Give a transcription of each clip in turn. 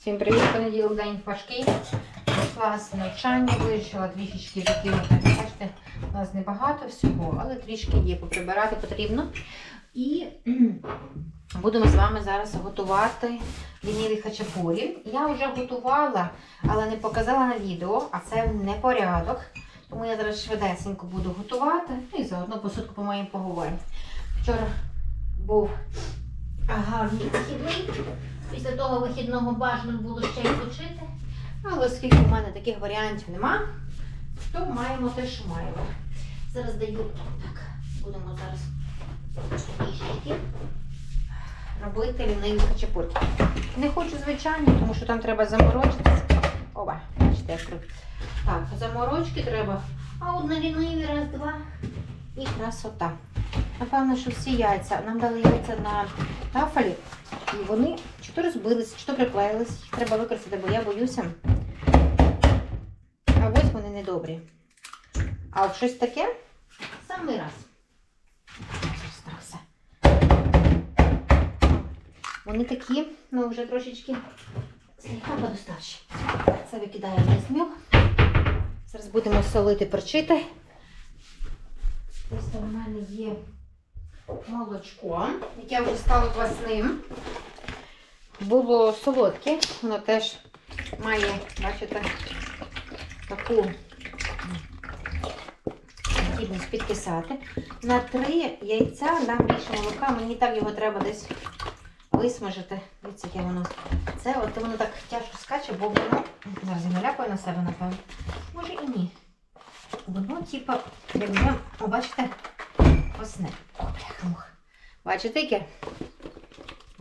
Всім привіт, понеділок день важкий. Пішла з навчання, вирішила трішечки закинути. Бачите, у нас небагато всього, але трішки є, поприбирати потрібно. І будемо з вами зараз готувати ліниві хачапурі. Я вже готувала, але не показала на відео, а це не порядок. Тому я зараз швидесенько буду готувати. Ну і заодно посудку по моїм поговоримо. Вчора був гарний вихідний. Після того вихідного бажано було ще й почити. Але оскільки в мене таких варіантів нема, то маємо те, що маємо. Зараз даю так, будемо зараз трішечки робити ліниві хачапурки. Не хочу звичайно, тому що там треба заморочитися. Оба, бачите, як круто. Так, заморочки треба. А от на ліниві раз, два і красота. Напевно, що всі яйця. Нам дали яйця на тафелі, і вони чи то то приклеїлись. Їх треба використати, бо я боюся. А ось вони недобрі. А от щось таке самий раз. Вони такі, ну вже трошечки слегка подостачі. Це викидаємо на зміл. Зараз будемо солити, перчити. Ось в мене є молочко, яке вже стало квасним. Було солодке, воно теж має, бачите, таку здібність підкисати. На три яйця дам більше молока, мені так його треба десь висмажити. Дивіться, яке воно. Це от воно так тяжко скаче, бо воно зараз я наляпаю на себе, напевно. Може і ні. Воно, типа, о, бачите, квасне. О, бляха муха. Бачите, яке?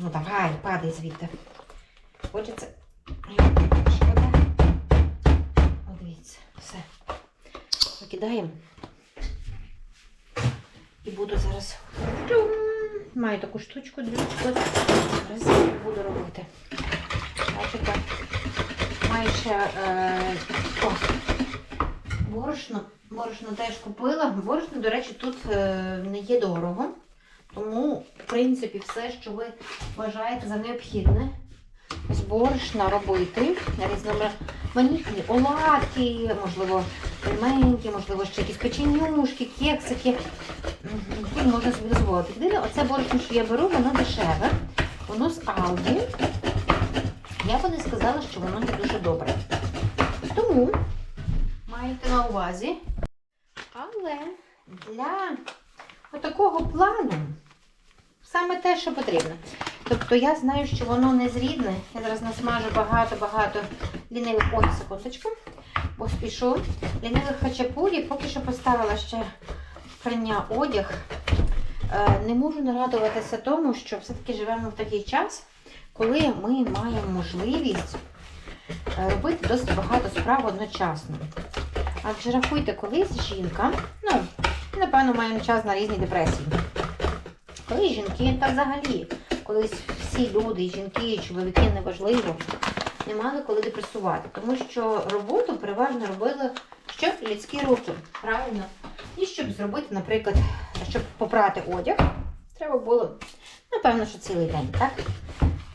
Ну давай, падай звідти. Хочеться. Шкода. О, дивіться, все. Викидаємо. І буду зараз. Маю таку штучку, дрючку. Зараз буду робити. Бачите? Маю ще е, борошно. Борошно теж купила. Борошно, до речі, тут е, не є дорого. Тому, принципі, все, що ви вважаєте за необхідне, з борошна робити різноманітні оладки, можливо, пельменьки, можливо, ще якісь печенюшки, кексики. Які можна собі дозволити. Єдине, оце борошно, що я беру, воно дешеве, воно з Алді. Я би не сказала, що воно не дуже добре. Тому маєте на увазі. Але для такого плану саме те, що потрібно. Тобто я знаю, що воно не зрідне. Я зараз насмажу багато-багато лінивих ой, секундочку. Поспішу. Лінивих хачапурі, поки що поставила ще прання одяг. Е, Не можу нарадуватися тому, що все-таки живемо в такий час, коли ми маємо можливість е, робити досить багато справ одночасно. Адже рахуйте, колись жінка, ну, напевно, маємо час на різні депресії. Коли жінки, та взагалі, колись всі люди, жінки, чоловіки, неважливо, не мали коли депресувати. Тому що роботу переважно робили що людські руки, правильно? І щоб зробити, наприклад, щоб попрати одяг, треба було, напевно, що цілий день, так?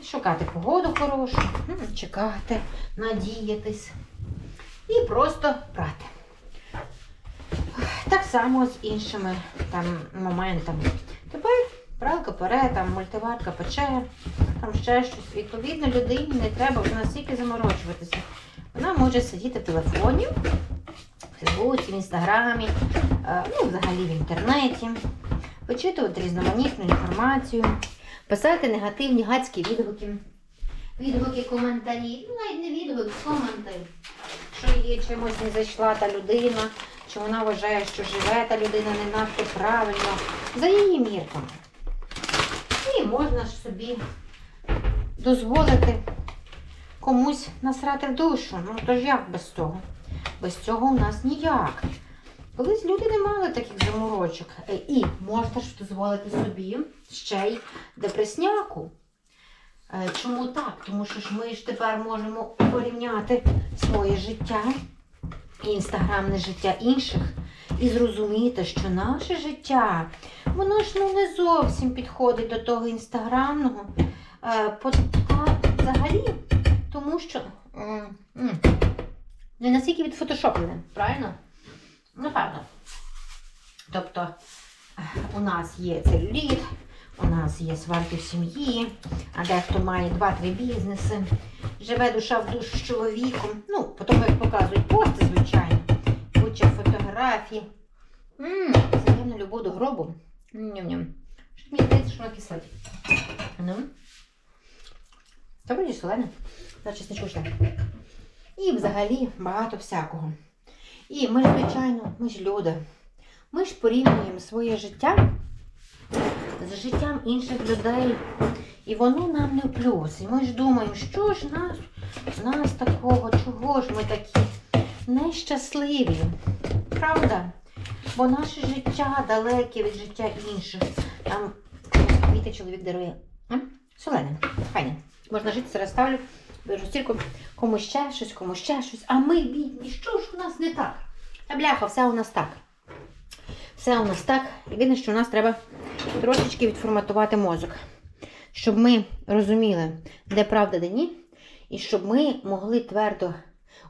Шукати погоду хорошу, чекати, надіятись і просто прати. Так само з іншими там моментами. Пралка пере, там мультиварка пече, там ще щось. Відповідно, людині не треба вже настільки заморочуватися. Вона може сидіти в телефоні, в Фейсбуці, в інстаграмі, е, ну, взагалі в інтернеті, вичитувати різноманітну інформацію, писати негативні гадські відгуки, відгуки, коментарі, ну навіть не відгуки, коментарі, що їй чимось не зайшла та людина, чи вона вважає, що живе та людина не надто правильно, за її мірками. І можна ж собі дозволити комусь насрати в душу. Ну то ж як без цього? Без цього у нас ніяк. Колись люди не мали таких заморочок. Е, І можна ж дозволити собі ще й депресняку. Е, Чому так? Тому що ж ми ж тепер можемо порівняти своє життя і інстаграмне життя інших і зрозуміти, що наше життя, воно ж ну, не зовсім підходить до того інстаграмного. Е, та взагалі, тому що м, не настільки відфотошоплене, правильно? Напевно. Тобто е, у нас є целюліт, у нас є сварки в сім'ї, а дехто має 2-3 бізнеси, живе душа в душу з чоловіком. Ну, по тому, як показують пости, звичайно, куча фотографій. Ммм, взаємна любов до гробу. Ням-ням. Що мені здається, що кислить. Ну. Та вроді солене. Та чесничку ще. І взагалі багато всякого. І ми ж, звичайно, ми ж люди. Ми ж порівнюємо своє життя з життям інших людей. І воно нам не плюс. І ми ж думаємо, що ж нас, нас такого, чого ж ми такі нещасливі. Правда? Бо наше життя далеке від життя інших. Там квіти чоловік дарує. Солене, файне. Можна жити, зараз ставлю, беру стільки, комусь ще щось, комусь ще щось. А ми бідні, що ж у нас не так? Та бляха, все у нас так. Все у нас так. Єдине, що у нас треба трошечки відформатувати мозок, щоб ми розуміли, де правда, де ні, і щоб ми могли твердо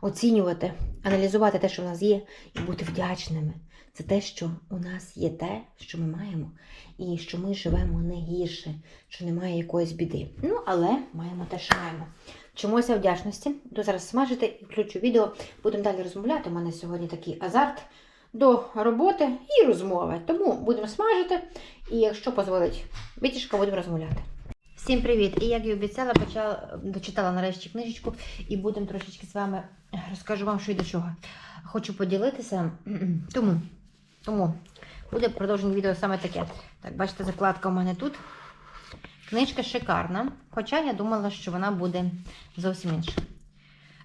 оцінювати, аналізувати те, що в нас є, і бути вдячними за те, що у нас є те, що ми маємо, і що ми живемо не гірше, що немає якоїсь біди. Ну, але маємо те, що маємо. Вчимося вдячності. Буду зараз смажити і включу відео. Будемо далі розмовляти. У мене сьогодні такий азарт до роботи і розмови. Тому будемо смажити, і якщо дозволить витяжка, будемо розмовляти. Всім привіт! І як і обіцяла, почала дочитала нарешті книжечку і будемо трошечки з вами розкажу вам, що і до чого. Хочу поділитися. Тому, тому буде продовження відео саме таке. Так, бачите, закладка у мене тут. Книжка шикарна, хоча я думала, що вона буде зовсім інша.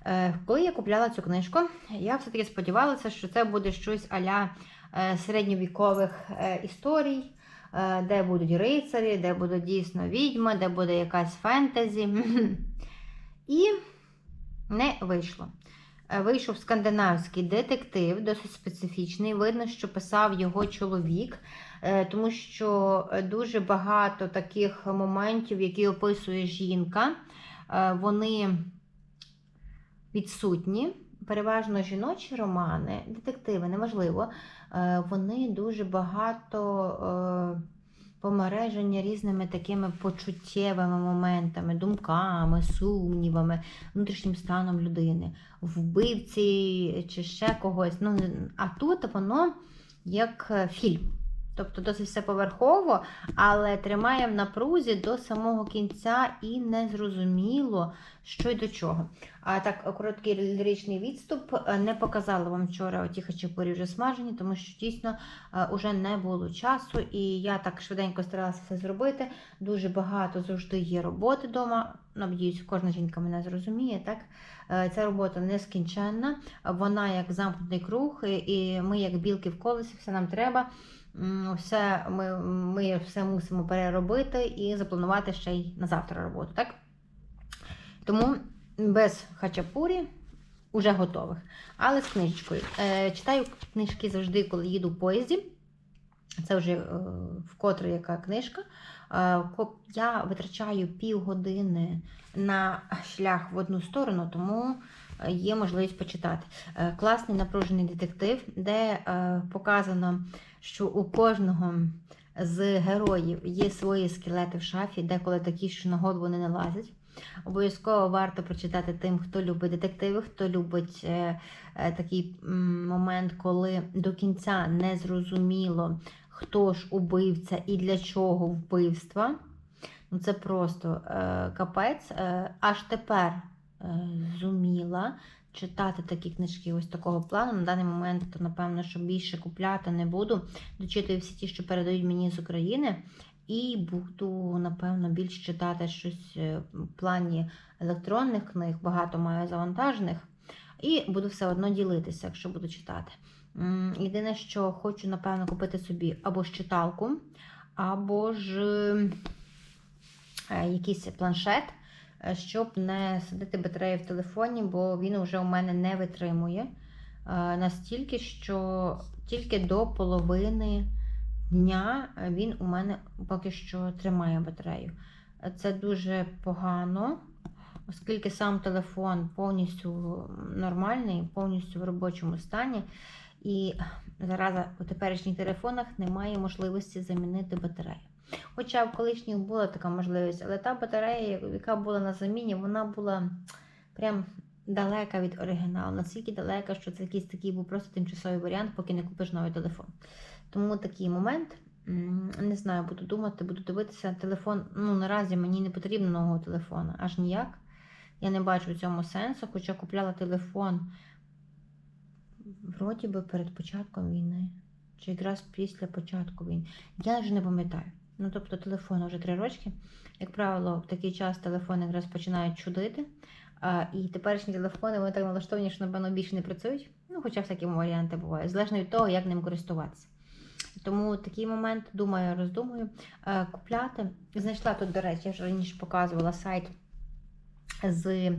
Е, Коли я купляла цю книжку, я все-таки сподівалася, що це буде щось аля е, середньовікових е, історій, де будуть рицарі, де буде дійсно відьма, де буде якась фентезі. І не вийшло. Е, Вийшов скандинавський детектив, досить специфічний. Видно, що писав його чоловік, е, тому що е, дуже багато таких моментів, які описує жінка, е, вони відсутні. Переважно жіночі романи, детективи, неважливо, е, вони дуже багато е, помережені різними такими почуттєвими моментами, думками, сумнівами, внутрішнім станом людини, вбивці чи ще когось. Ну, а тут воно як е, фільм. Тобто досить все поверхово, але тримає в напрузі до самого кінця і не зрозуміло, що й до чого. А так, короткий ліричний відступ е, не показала вам вчора оті хачапурі вже смажені, тому що дійсно вже не було часу, і я так швиденько старалася все зробити. Дуже багато завжди є роботи вдома. Надіюсь, кожна жінка мене зрозуміє. так? Е, Ця робота нескінченна, вона як замкнутий круг, і ми, як білки в колесі, все нам треба. Все, ми, ми все мусимо переробити і запланувати ще й на завтра роботу. Так? Тому без хачапурі уже готових. Але з книжечкою. Е, читаю книжки завжди, коли їду в поїзді. Це вже е, вкотре яка книжка. Е, я витрачаю півгодини на шлях в одну сторону, тому е, є можливість почитати. Е, класний напружений детектив, де е, показано, що у кожного з героїв є свої скелети в шафі, деколи такі, що на голову не налазять. Обов'язково варто прочитати тим, хто любить детективи, хто любить е, е, такий момент, коли до кінця не зрозуміло, хто ж убивця і для чого вбивства. Ну, це просто е, капець. Е, аж тепер е, зуміла читати такі книжки ось такого плану. На даний момент, то, напевно, що більше купляти не буду. Дочитую всі ті, що передають мені з України. І буду, напевно, більш читати щось е, в плані електронних книг, багато маю завантажених. І буду все одно ділитися, якщо буду читати. Єдине, що хочу, напевно, купити собі або ж читалку, або ж е, якийсь планшет, е, щоб не садити батарею в телефоні, бо він вже у мене не витримує настільки, що тільки до половини дня він у мене поки що тримає батарею. Це дуже погано. оскільки сам телефон повністю нормальний, повністю в робочому стані. І зараз у теперішніх телефонах немає можливості замінити батарею. Хоча в колишніх була така можливість, але та батарея, яка була на заміні, вона була прям далека від оригіналу. Настільки далека, що це якийсь такий був просто тимчасовий варіант, поки не купиш новий телефон. Тому такий момент. Не знаю, буду думати, буду дивитися. Телефон. Ну, наразі мені не потрібно нового телефона, аж ніяк. Я не бачу в цьому сенсу, хоча купляла телефон вроді би перед початком війни. Чи якраз після початку війни. Я вже не пам'ятаю. Ну, тобто, телефон вже три рочки. Як правило, в такий час телефони якраз починають чудити. А, і теперішні телефони вони так налаштовані, що, напевно, більше не працюють. Ну, хоча всякі варіанти бувають, залежно від того, як ним користуватися. Тому такий момент, думаю, роздумую. Е, купляти. Знайшла тут, до речі, я вже раніше показувала сайт з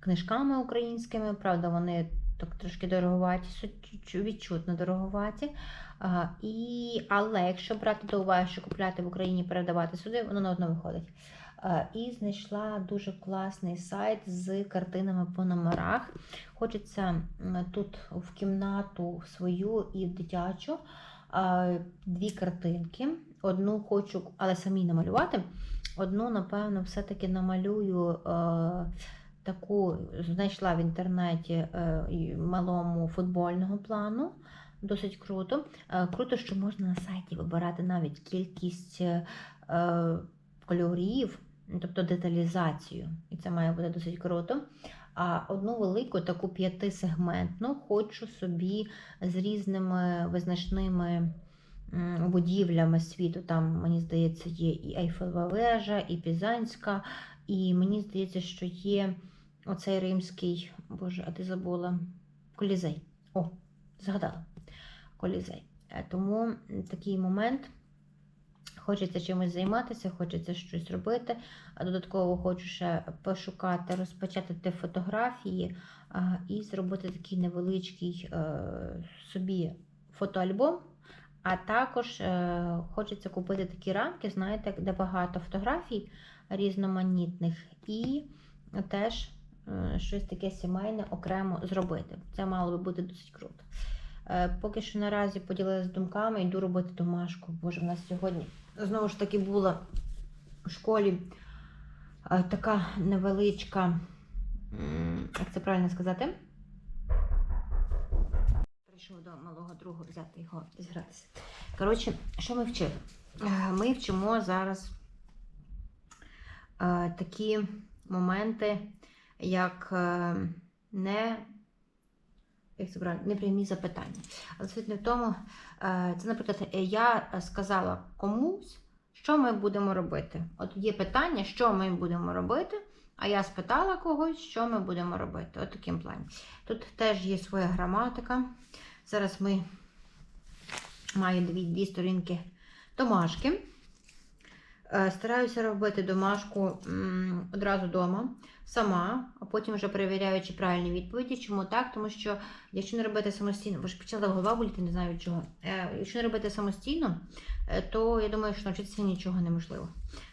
книжками українськими. Правда, вони так трошки дороговаті, відчутно дороговаті. А, і, але якщо брати до уваги, що купляти в Україні передавати сюди, воно на одно виходить. А, і знайшла дуже класний сайт з картинами по номерах. Хочеться тут в кімнату свою і в дитячу дві картинки. Одну хочу, але самі намалювати. Одну, напевно, все-таки намалюю е, таку, знайшла в інтернеті е, малому футбольного плану. Досить круто. Е, Круто, що можна на сайті вибирати навіть кількість е, е, кольорів, тобто деталізацію. І це має бути досить круто. А одну велику, таку п'ятисегментну, хочу собі з різними визначними будівлями світу. Там, мені здається, є і Ейфелева вежа, і Пізанська, і мені здається, що є оцей римський, боже, а ти забула, колізей. О, згадала. Колізей. Е, Тому такий момент. Хочеться чимось займатися, хочеться щось робити. А додатково хочу ще пошукати, розпочати фотографії і зробити такий невеличкий е, собі фотоальбом. А також е, хочеться купити такі рамки, знаєте, де багато фотографій різноманітних, і теж е, щось таке сімейне окремо зробити. Це мало би бути досить круто. Е, Поки що наразі поділилася думками, йду робити домашку. Боже, в нас сьогодні знову ж таки була в школі е, така невеличка, як це правильно сказати? Прийшов до малого друга взяти його зігратися. Коротше, що ми вчили? Е, Ми вчимо зараз такі моменти, як не як це правильно, непрямі запитання. Але суть не в тому, е, це, наприклад, е, я сказала комусь, що ми будемо робити. От є питання, що ми будемо робити, а я спитала когось, що ми будемо робити. От таким плані. Тут теж є своя граматика. Зараз ми маю дві, дві сторінки домашки. Е, Стараюся робити домашку одразу вдома, сама, а потім вже перевіряючи правильні відповіді. Чому так? Тому що якщо не робити самостійно, бо ж почала голова боліти, не знаю чого. Е, Якщо не робити самостійно, е, то я думаю, що навчитися нічого неможливо.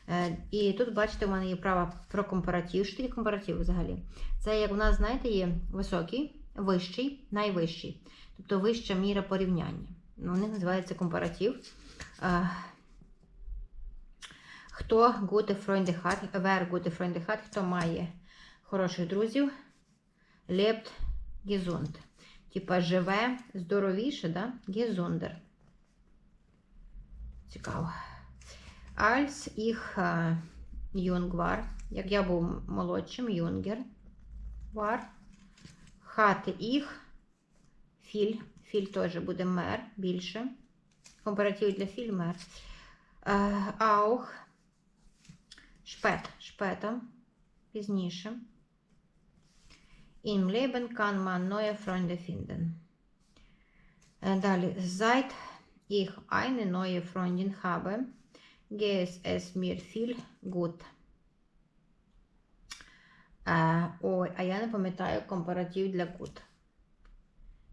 Е, І тут, бачите, у мене є право про компаратив. Що таке компаратив взагалі? Це як у нас, знаєте, є високий, вищий, найвищий, тобто вища міра порівняння. Ну, Вони називаються компаратив. Е, Хто gute Freunde hat, wer gute Freunde hat, хто має хороших друзів, lebt gesund. Типа живе здоровіше, да? Gesunder. Цікаво. Ich äh, jung war, як я був молодшим, юнгер war, hatte ich viel, viel теж буде мер, більше. Компаратив для філь мер. Äh, auch Шпет, шпета, пізніше. Im Leben kann man neue Freunde finden. Е, Далі, seit ich eine neue Freundin habe, geht es mir viel gut. Е, ой, а я не пам'ятаю компаратив для good.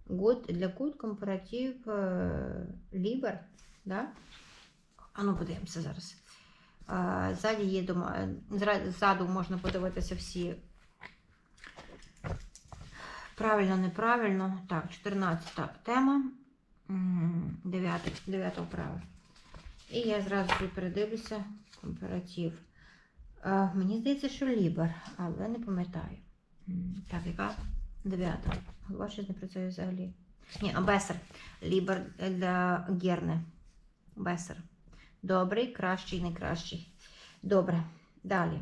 Good для good компаратив е, lieber, да? А ну подивимося зараз. Дома... ззаду можна подивитися всі Правильно, неправильно. Так, 14 так, тема. 9, 9 вправа. І я зразу собі передивлюся компаратив. Е, мені здається, що лібер, але не пам'ятаю. Так, яка? Дев'ята. Голова щось не працює взагалі. Ні, а бесер. Лібер для Герни. Бесер. Добрий, кращий, найкращий. Добре. Далі.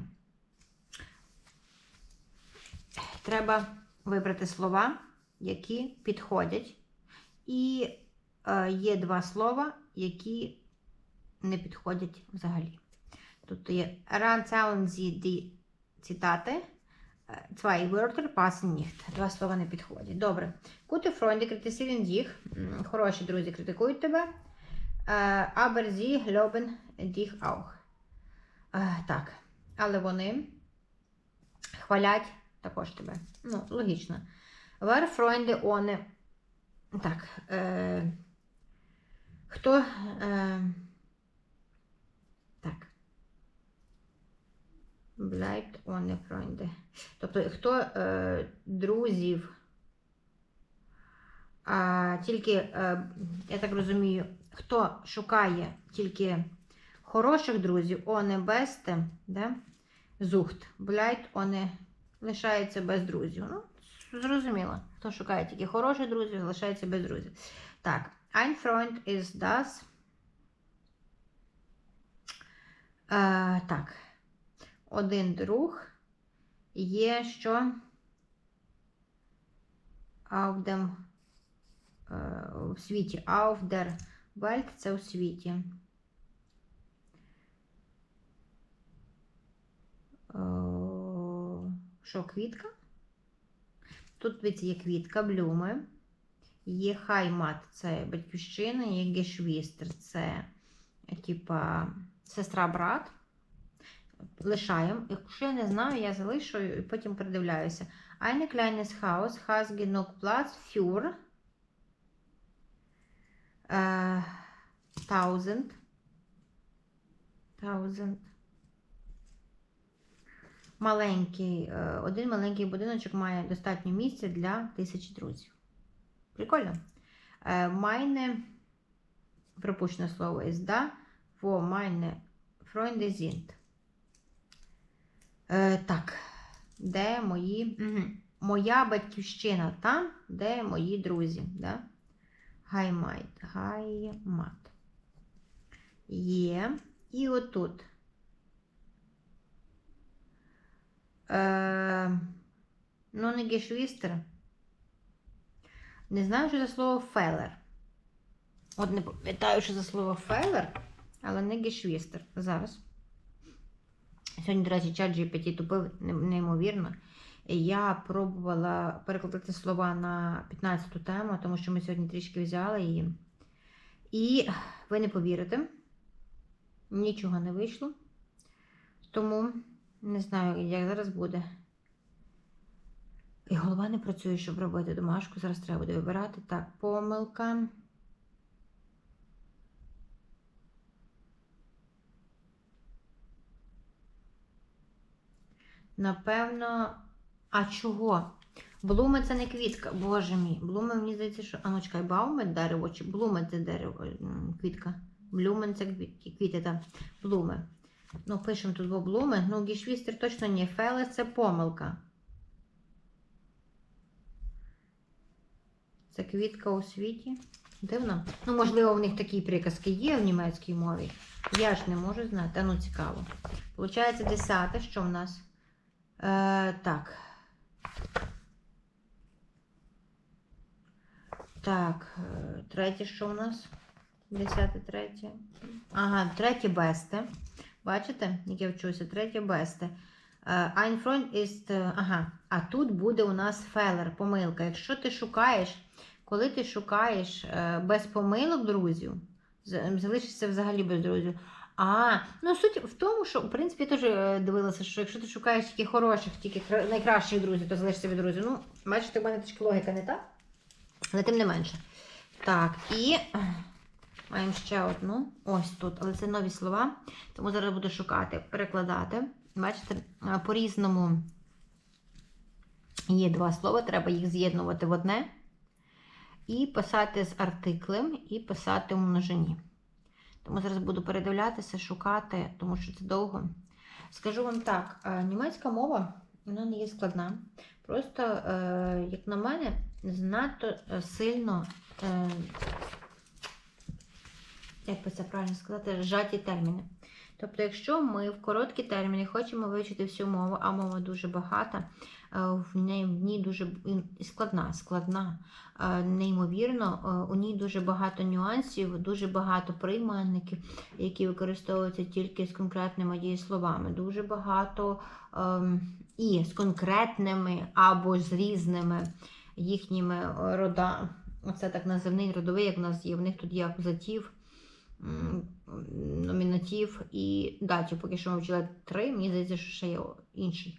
Треба вибрати слова, які підходять. І е, є два слова, які не підходять взагалі. Тут є die Zitate. Е, Zwei Wörter passen. Два слова не підходять. Добре. Gute Freunde kritisieren dich. Хороші друзі критикують тебе. Aber sie loben dich auch. Так. Але вони хвалять також тебе. Ну, логічно. Were Freunde ohne. Так. Е, хто. Е, так. Bleibt ohne Freunde. Тобто, хто е, друзів. А, тільки, е, я так розумію, хто шукає тільки хороших друзів, ohne beste, да? зухт. Bleibt ohne лишається без друзів. Ну, зрозуміло. Хто шукає тільки хороших друзів, лишається без друзів. Так, ein Freund ist das. Е, так. Один друг є що auf dem, е, в світі. Auf der Welt це у світі. Е, Що, квітка? Тут є квітка, блюми. Є хаймат, це батьківщина, є гешвістер, це типа сестра брат. Лишаємо. Якщо я не знаю, я залишу і потім передивляюся. Eine kleines Haus has genug Platz für 1000 1000 маленький, е, один маленький будиночок має достатньо місця для тисячі друзів. Прикольно. Е, Meine, пропущене слово ist da, wo meine Freunde sind. Е, так, де мої. Угу. Моя батьківщина там, де мої друзі. Да? Гаймайт. Гаймат. Є. І отут. Е, ну, не гешвістер. Не знаю, що за слово фелер. От не пам'ятаю, що за слово фелер, але не гешвістер. Зараз. Сьогодні, до речі, чат GPT тупив неймовірно. Я пробувала перекладати слова на 15-ту тему, тому що ми сьогодні трішки взяли її. І ви не повірите, нічого не вийшло. Тому не знаю, як зараз буде. І голова не працює, щоб робити домашку. Зараз треба буде вибирати. Так, помилка. Напевно, а чого? Блуми це не квітка, боже мій. Блуми, мені здається, що. А ну чекай, бауми дерево, чи блуми це дерево, квітка. Блюмен це квіти, так. Блуми. Ну, пишемо тут бо блуми. Ну, гішвістер точно ні. Фелес це помилка. Це квітка у світі. Дивно. Ну, можливо, в них такі приказки є в німецькій мові. Я ж не можу знати. Ну цікаво. Получається, десяте, що в нас? Е, так. Так, е, третє, що у нас? Десяте, третє. Ага, третє бесте. Бачите, як я вчуся? Третє бесте. Е, Ein Freund ist... е, Ага, а тут буде у нас фелер, помилка. Якщо ти шукаєш, коли ти шукаєш е, без помилок друзів, з- залишишся взагалі без друзів. А, ну суть в тому, що в принципі я теж дивилася, що якщо ти шукаєш тільки хороших, тільки найкращих друзів, то залишишся від друзів. Ну, бачите, в мене трішки логіка не так. Але тим не менше. Так, і маємо ще одну. Ось тут, але це нові слова. Тому зараз буду шукати, перекладати. Бачите, по-різному Є два слова, треба їх з'єднувати в одне. І писати з артиклем, і писати у множині. Тому зараз буду передивлятися, шукати, тому що це довго. Скажу вам так: е, німецька мова вона не є складна. Просто, е, як на мене, занадто е, сильно, як би це правильно сказати, зжаті терміни. Тобто, якщо ми в короткі терміни хочемо вивчити всю мову, а мова дуже багата, е, в ній, дуже складна, складна, е, неймовірно, е, у ній дуже багато нюансів, дуже багато прийменників, які використовуються тільки з конкретними дієсловами, дуже багато ем, і з конкретними або з різними їхніми родами. Оце так називний родовий, як в нас є. В них тут є акузатив, м, номінатив і датів. Поки що ми вчили три, мені здається, що ще є інший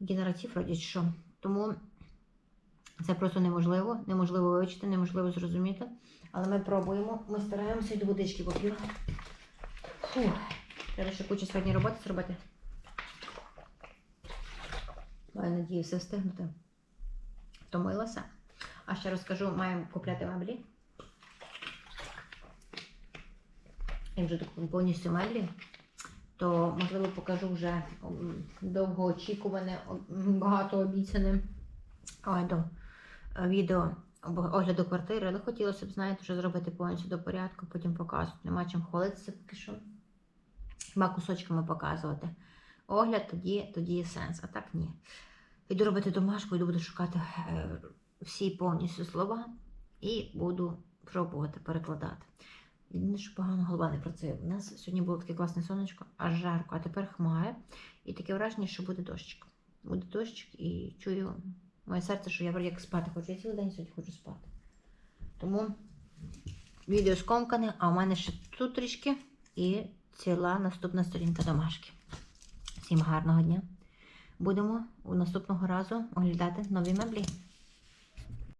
генератив, вроді що. Тому це просто неможливо. Неможливо вивчити, неможливо зрозуміти. Але ми пробуємо, ми стараємося до водички поп'ю. Треба ще кучу сьогодні роботи зробити. Маю надію все встигнути. Втомилася. А ще розкажу, маємо купляти меблі. І вже таку повністю меблі. То, можливо, покажу вже довгоочікуване, м, багато обіцяне ой, до, е, відео огляду квартири. Але хотілося б, знаєте, вже зробити повністю до порядку, потім показувати. Нема чим хвалитися поки що. Хіба кусочками показувати. Огляд тоді, тоді є сенс, а так ні. Піду робити домашку, йду буду шукати е, всі повністю слова і буду пробувати перекладати. Єдине, що погано голова не працює. У нас сьогодні було таке класне сонечко, аж жарко, а тепер хмари. І таке враження, що буде дощик. Буде дощик і чую моє серце, що я як спати хочу. Я цілий день сьогодні хочу спати. Тому відео скомкане, а у мене ще тут трішки і ціла наступна сторінка домашки. Всім гарного дня! Будемо у наступного разу оглядати нові меблі.